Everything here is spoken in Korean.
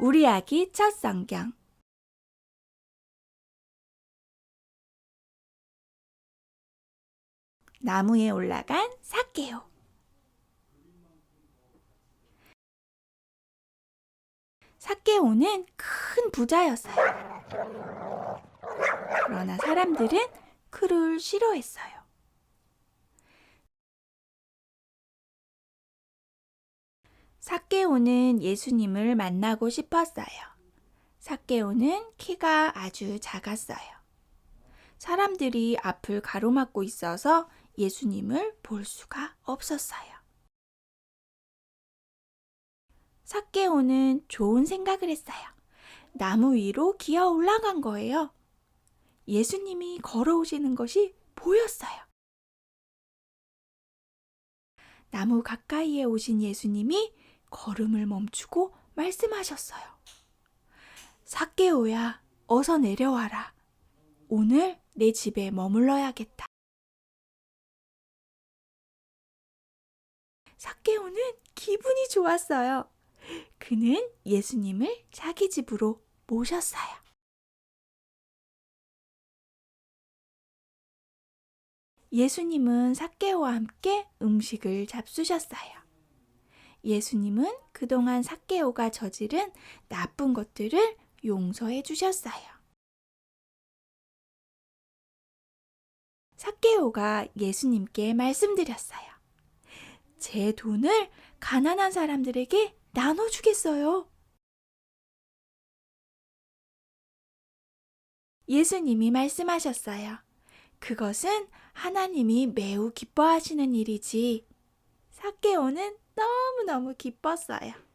우리 아기 첫 성경 나무에 올라간 사케오 사케오는 큰 부자였어요. 그러나 사람들은 그를 싫어했어요. 사케오는 예수님을 만나고 싶었어요. 사케오는 키가 아주 작았어요. 사람들이 앞을 가로막고 있어서 예수님을 볼 수가 없었어요. 사케오는 좋은 생각을 했어요. 나무 위로 기어 올라간 거예요. 예수님이 걸어오시는 것이 보였어요. 나무 가까이에 오신 예수님이 걸음을 멈추고 말씀하셨어요. 사케오야, 어서 내려와라. 오늘 내 집에 머물러야겠다. 사케오는 기분이 좋았어요. 그는 예수님을 자기 집으로 모셨어요. 예수님은 사케오와 함께 음식을 잡수셨어요. 예수님은 그동안 사케오가 저지른 나쁜 것들을 용서해 주셨어요. 사케오가 예수님께 말씀드렸어요. 제 돈을 가난한 사람들에게 나눠주겠어요. 예수님이 말씀하셨어요. 그것은 하나님이 매우 기뻐하시는 일이지. 사케오는 너무너무 기뻤어요.